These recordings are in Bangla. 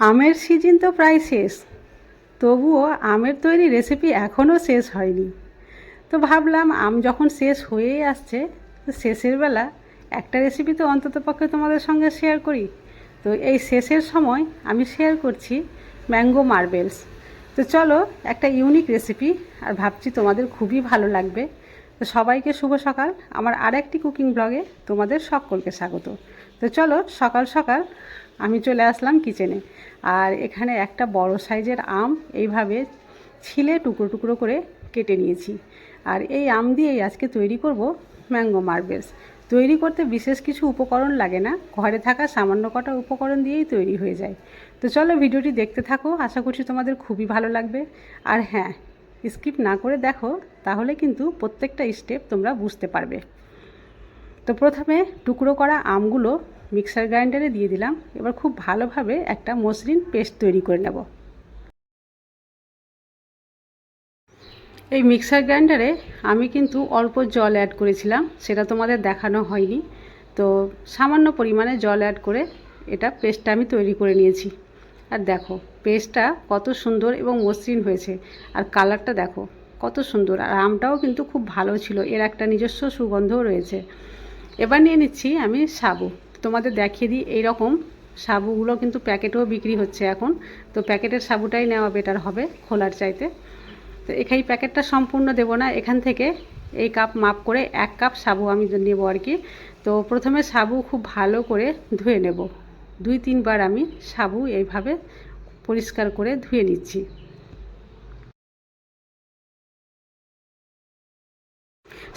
আমের সিজন তো প্রায় শেষ। তবুও আমের তৈরি রেসিপি এখনও শেষ হয়নি। তো ভাবলাম আম যখন শেষ হয়েই আসছে, তো শেষের বেলা একটা রেসিপি তো অন্তত পক্ষে তোমাদের সঙ্গে শেয়ার করি। তো এই শেষের সময় আমি শেয়ার করছি ম্যাঙ্গো মার্বেলস তো চলো একটা ইউনিক রেসিপি আর ভাবছি তোমাদের খুবই ভালো লাগবে। তো সবাইকে শুভ সকাল। আমার আরেকটি কুকিং ব্লগে তোমাদের সকলকে স্বাগত। তো চলো সকাল সকাল আমি চলে আসলাম কিচেনে। আর এখানে একটা বড় সাইজের আম এইভাবে ছিলে টুকরো টুকরো করে কেটে নিয়েছি। আর এই আম দিয়েই আজকে তৈরি করব ম্যাঙ্গো মার্বেলস। তৈরি করতে বিশেষ কিছু উপকরণ লাগে না, ঘরে থাকা সামান্য কটা উপকরণ দিয়েই তৈরি হয়ে যায়। তো চলো ভিডিওটি দেখতে থাকো, আশা করছি তোমাদের খুবই ভালো লাগবে। আর হ্যাঁ স্কিপ না করে দেখো, তাহলে কিন্তু প্রত্যেকটা স্টেপ তোমরা বুঝতে পারবে। তো প্রথমে টুকরো করা আমগুলো মিক্সার গ্রাইন্ডারে দিয়ে দিলাম। এবার খুব ভালোভাবে একটা মসৃণ পেস্ট তৈরি করে নেব। এই মিক্সার গ্রাইন্ডারে আমি কিন্তু অল্প জল অ্যাড করেছিলাম, সেটা তোমাদের দেখানো হয়নি। তো সামান্য পরিমাণে জল অ্যাড করে এটা পেস্টটা আমি তৈরি করে নিয়েছি। আর দেখো, পেস্টটা কত সুন্দর এবং মসৃণ হয়েছে। আর কালারটা দেখো, কত সুন্দর। আর আমটাও কিন্তু খুব ভালো ছিল, এর একটা নিজস্ব সুগন্ধও রয়েছে। এবার নিয়ে নিচ্ছি আমি সাবু। তোমাদের দেখিয়ে দিই, এইরকম সাবুগুলো কিন্তু প্যাকেটেও বিক্রি হচ্ছে এখন। তো প্যাকেটের সাবুটাই নেওয়া বেটার হবে খোলার চাইতে। তো এখানে প্যাকেটটা সম্পূর্ণ দেব না, এখান থেকে এই কাপ মাপ করে এক কাপ সাবু আমি নেব আর কি। তো প্রথমে সাবু খুব ভালো করে ধুয়ে নেব। দুই তিনবার আমি সাবু এইভাবে পরিষ্কার করে ধুয়ে নিচ্ছি।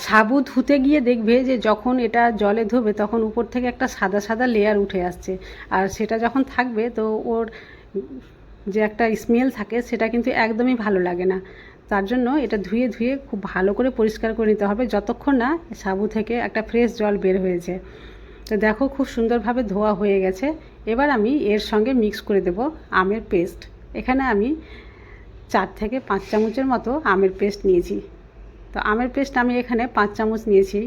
সাবু ধুতে গিয়ে দেখবে যে যখন এটা জলে ধোবে তখন উপর থেকে একটা সাদা সাদা লেয়ার উঠে আসছে। আর সেটা যখন থাকবে তো ওর যে একটা স্মেল থাকে সেটা কিন্তু একদমই ভালো লাগে না। তার জন্য এটা ধুয়ে ধুয়ে খুব ভালো করে পরিষ্কার করে নিতে হবে যতক্ষণ না সাবু থেকে একটা ফ্রেশ জল বের হয়েছে। তো দেখো খুব সুন্দরভাবে ধোয়া হয়ে গেছে। এবার আমি এর সঙ্গে মিক্স করে দেব আমের পেস্ট এখানে আমি চার থেকে পাঁচ চামচের মতো আমের পেস্ট নিয়েছি। তো আমের পেস্ট আমি এখানে পাঁচ চামচ নিয়েছি।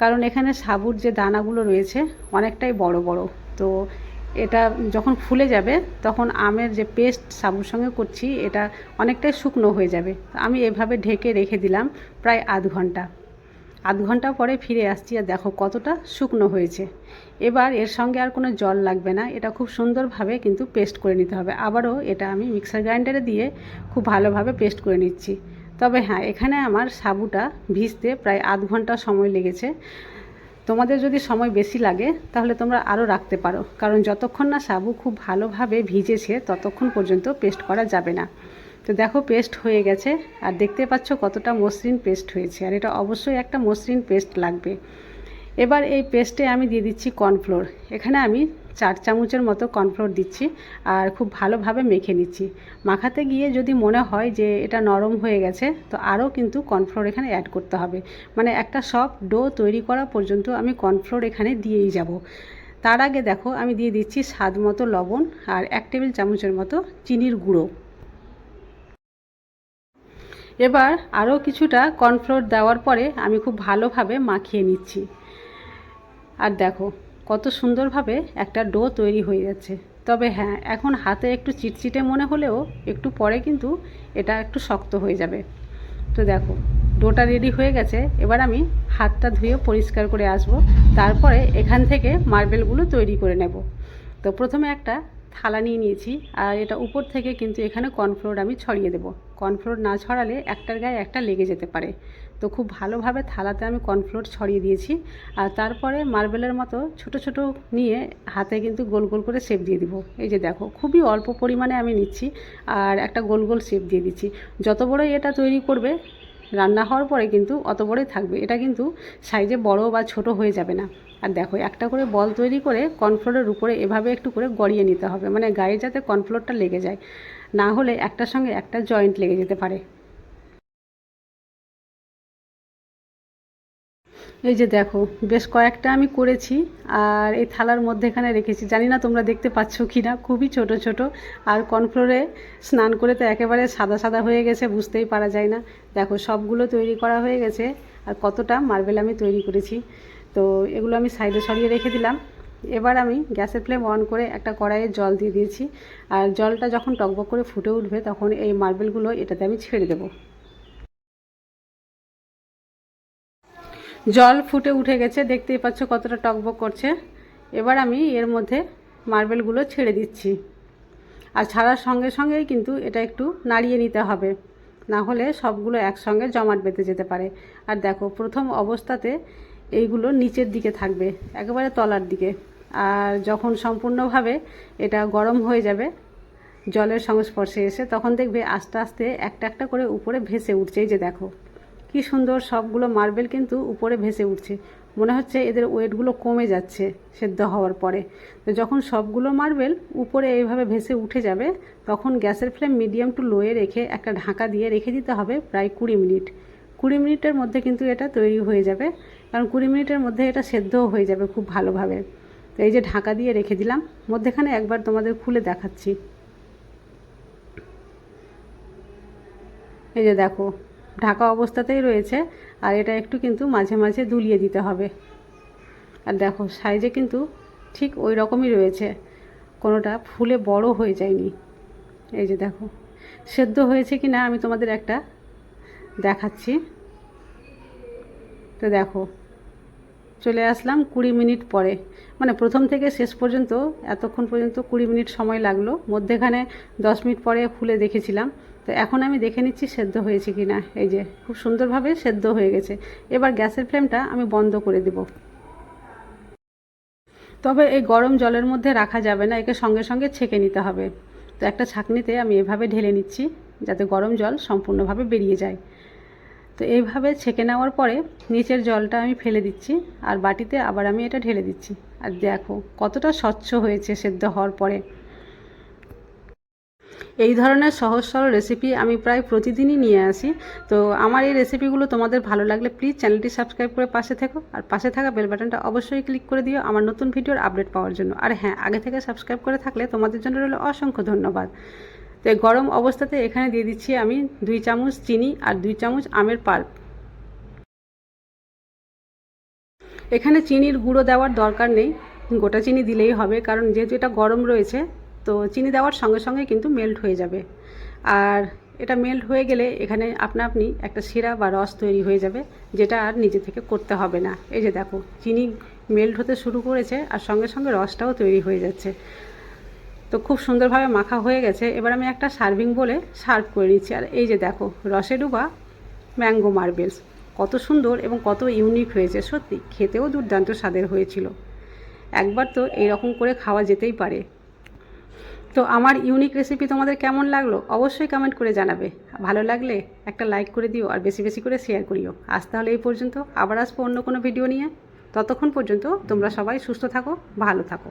কারণ এখানে সাবুর যে দানাগুলো রয়েছে, অনেকটাই বড় বড়। তো এটা যখন ফুলে যাবে, তখন আমের যে পেস্ট সাবুর সঙ্গে করছি, এটা অনেকটাই শুকনো হয়ে যাবে। আমি এভাবে ঢেকে রেখে দিলাম প্রায় আধ ঘণ্টা। আধ ঘণ্টা পরে ফিরে আসছি আর দেখো কতটা শুকনো হয়েছে। এবার এর সঙ্গে আর কোনো জল লাগবে না। এটা খুব সুন্দরভাবে কিন্তু পেস্ট করে নিতে হবে। আবারও এটা আমি মিক্সার গ্রাইন্ডারে দিয়ে খুব ভালোভাবে পেস্ট করে নিচ্ছি। তবে হ্যাঁ এখানে আমার সাবুটা ভিজতে প্রায় আধ ঘণ্টা সময় লেগেছে। তোমাদের যদি সময় বেশি লাগে, তাহলে তোমরা আরও রাখতে পারো। কারণ যতক্ষণ না সাবু খুব ভালোভাবে ভিজেছে, ততক্ষণ পর্যন্ত পেস্ট করা যাবে না। তো দেখো, পেস্ট হয়ে গেছে। আর দেখতে পাচ্ছ কতটা মসৃণ পেস্ট হয়েছে। আর এটা অবশ্যই একটা মসৃণ পেস্ট লাগবে। এবার এই পেস্টে আমি দিয়ে দিচ্ছি কর্নফ্লোর। এখানে আমি চার চামচের মতো কর্নফ্লোর দিচ্ছি আর খুব ভালোভাবে মেখে নিচ্ছি। মাখাতে গিয়ে যদি মনে হয় যে এটা নরম হয়ে গেছে, তো আরও কিন্তু কর্নফ্লোর এখানে অ্যাড করতে হবে। মানে একটা সফট ডো তৈরি করা পর্যন্ত আমি কর্নফ্লোর এখানে দিয়েই যাব। তার আগে দেখো, আমি দিয়ে দিচ্ছি স্বাদ মতো লবণ আর এক টেবিল চামচের মতো চিনির গুঁড়ো। এবার আরও কিছুটা কর্নফ্লোর দেওয়ার পরে আমি খুব ভালোভাবে মাখিয়ে নিচ্ছি। আর দেখো কত সুন্দরভাবে একটা ডো তৈরি হয়ে যাচ্ছে তবে হ্যাঁ এখন হাতে একটু চিটচিটে মনে হলেও একটু পরে কিন্তু এটা একটু শক্ত হয়ে যাবে। তো দেখো, ডোটা রেডি হয়ে গেছে। এবার আমি হাতটা ধুয়ে পরিষ্কার করে আসব। তারপরে এখান থেকে মার্বেলগুলো তৈরি করে নেব। তো প্রথমে একটা থালা নিয়ে নিয়েছি, আর এটা উপর থেকে কিন্তু এখানে কর্নফ্লোর আমি ছড়িয়ে দেবো। কর্নফ্লোর না ছড়ালে একটার গায়ে একটা লেগে যেতে পারে। তো খুব ভালোভাবে থালাতে আমি কর্নফ্লোর ছড়িয়ে দিয়েছি। আর তারপরে মার্বেলের মতো ছোট ছোট নিয়ে হাতে কিন্তু গোল গোল করে শেপ দিয়ে দিব। এই যে দেখো, খুবই অল্প পরিমাণে আমি নিচ্ছি আর একটা গোল গোল শেপ দিয়ে দিচ্ছি। যত বড়ই এটা তৈরি করবে, রান্না হওয়ার পরে কিন্তু অত বড়ই থাকবে। এটা কিন্তু সাইজে বড় বা ছোট হয়ে যাবে না। আর দেখো, একটা করে বল তৈরি করে কর্নফ্লোরের উপরে এভাবে একটু করে গড়িয়ে নিতে হবে। মানে গায়ে যাতে কর্নফ্লোরটা লেগে যায়। না হলে একটার সঙ্গে একটা জয়েন্ট লেগে যেতে পারে। এই যে দেখো, বেশ কয়েকটা আমি করেছি আর এই থালার মধ্যে এখানে রেখেছি। জানি না তোমরা দেখতে পাচ্ছ কি না খুবই ছোট ছোট। আর কর্নফ্লোরে স্নান করে তো একেবারে সাদা সাদা হয়ে গেছে, বুঝতেই পারা যায় না। দেখো, সবগুলো তৈরি করা হয়ে গেছে আর কতটা মার্বেল আমি তৈরি করেছি। তো এগুলো আমি সাইডে সরিয়ে রেখে দিলাম। এবার আমি গ্যাসের ফ্লেম অন করে একটা কড়াইয়ে জল দিয়ে দিয়েছি। আর জলটা যখন টকবক করে ফুটে উঠবে, তখন এই মার্বেলগুলো এটাতে আমি ছেড়ে দেবো। জল ফুটে উঠে গেছে, দেখতেই পাচ্ছ কতটা টকবক করছে। এবার আমি এর মধ্যে মার্বেলগুলো ছেড়ে দিচ্ছি। আর ছাড়ার সঙ্গে সঙ্গেই কিন্তু এটা একটু নাড়িয়ে নিতে হবে। না হলে সবগুলো একসঙ্গে জমাট বেঁধে যেতে পারে। আর দেখো, প্রথম অবস্থাতে এইগুলো নিচের দিকে থাকবে, একেবারে তলার দিকে। আর যখন সম্পূর্ণভাবে এটা গরম হয়ে যাবে, জলের সংস্পর্শে এসে, তখন দেখবে আস্তে আস্তে একটা একটা করে উপরে ভেসে উঠছে। এই যে দেখো কি সুন্দর সবগুলো মার্বেল কিন্তু উপরে ভেসে উঠছে। মনে হচ্ছে এদের ওয়েটগুলো কমে যাচ্ছে সেদ্ধ হওয়ার পরে। তো যখন সবগুলো মার্বেল উপরে এইভাবে ভেসে উঠে যাবে, তখন গ্যাসের ফ্লেম মিডিয়াম টু লোয়ে রেখে একটা ঢাকা দিয়ে রেখে দিতে হবে প্রায় কুড়ি মিনিট। কুড়ি মিনিটের মধ্যে কিন্তু এটা তৈরি হয়ে যাবে। কারণ কুড়ি মিনিটের মধ্যে এটা সেদ্ধও হয়ে যাবে খুব ভালোভাবে। তো এই যে ঢাকা দিয়ে রেখে দিলাম, মধ্যেখানে একবার তোমাদের খুলে দেখাচ্ছি। এই যে দেখো ঢাকা অবস্থাতেই রয়েছে, আর এটা একটু কিন্তু মাঝে মাঝে দুলিয়ে দিতে হবে। আর দেখো, সাইজে কিন্তু ঠিক ওই রকমই রয়েছে, কোনোটা ফুলে বড় হয়ে যায়নি। এই যে দেখো, সেদ্ধ হয়েছে কি না আমি তোমাদের একটা দেখাচ্ছি। তো দেখো, চলে আসলাম কুড়ি মিনিট পরে। মানে প্রথম থেকে শেষ পর্যন্ত, এতক্ষণ পর্যন্ত কুড়ি মিনিট সময় লাগল। মধ্যেখানে দশ মিনিট পরে খুলে দেখেছিলাম। তো এখন আমি দেখে নিচ্ছি সেদ্ধ হয়েছে কি না এই যে, খুব সুন্দরভাবে সেদ্ধ হয়ে গেছে। এবার গ্যাসের ফ্লেমটা আমি বন্ধ করে দেব। তবে এই গরম জলের মধ্যে রাখা যাবে না, একে সঙ্গে সঙ্গে ছেঁকে নিতে হবে। তো একটা ছাঁকনিতে আমি এভাবে ঢেলে নিচ্ছি, যাতে গরম জল সম্পূর্ণভাবে বেরিয়ে যায়। তো এইভাবে ছেঁকে নেওয়ার পরে নিচের জলটা আমি ফেলে দিচ্ছি, আর বাটিতে আবার আমি এটা ঢেলে দিচ্ছি। আর দেখো, কতটা স্বচ্ছ হয়েছে সেদ্ধ হওয়ার পরে। এই ধরনের সহজ সরল রেসিপি আমি প্রায় প্রতিদিনই নিয়ে আসি। তো আমার এই রেসিপিগুলো তোমাদের ভালো লাগলে প্লিজ চ্যানেলটি সাবস্ক্রাইব করে পাশে থেকো। আর পাশে থাকা বেল বাটনটা অবশ্যই ক্লিক করে দিও আমার নতুন ভিডিওর আপডেট পাওয়ার জন্য। আর হ্যাঁ আগে থেকে সাবস্ক্রাইব করে থাকলে তোমাদের জন্য রইল অসংখ্য ধন্যবাদ। তো গরম অবস্থাতে এখানে দিয়ে দিচ্ছি আমি দুই চামচ চিনি আর দুই চামচ আমের পাল্প। এখানে চিনির গুঁড়ো দেওয়ার দরকার নেই। গোটা চিনি দিলেই হবে, কারণ যেহেতু এটা গরম রয়েছে তো চিনি দেওয়ার সঙ্গে সঙ্গে কিন্তু মেল্ট হয়ে যাবে। আর এটা মেল্ট হয়ে গেলে এখানে আপনা আপনি একটা শিরা বা রস তৈরি হয়ে যাবে, যেটা আর নিজে থেকে করতে হবে না। এই যে দেখো, চিনি মেল্ট হতে শুরু করেছে আর সঙ্গে সঙ্গে রসটাও তৈরি হয়ে যাচ্ছে। তো খুব সুন্দরভাবে মাখা হয়ে গেছে। এবার আমি একটা সার্ভিং বলে সার্ভ করে নিচ্ছি। আর এই যে দেখো, রসে ডুবা ম্যাঙ্গো মার্বেলস। কত সুন্দর এবং কত ইউনিক হয়েছে, সত্যি। খেতেও দুর্দান্ত স্বাদের হয়েছিল। একবার তো এইরকম করে খাওয়া যেতেই পারে। তো আমার ইউনিক রেসিপি তোমাদের কেমন লাগল অবশ্যই কমেন্ট করে জানাবে। ভালো লাগলে একটা লাইক করে দিও আর বেশি বেশি করে শেয়ার করিও। আজ তাহলে এই পর্যন্ত, আবার আসব অন্য কোনো ভিডিও নিয়ে। ততক্ষণ পর্যন্ত তোমরা সবাই সুস্থ থাকো, ভালো থাকো।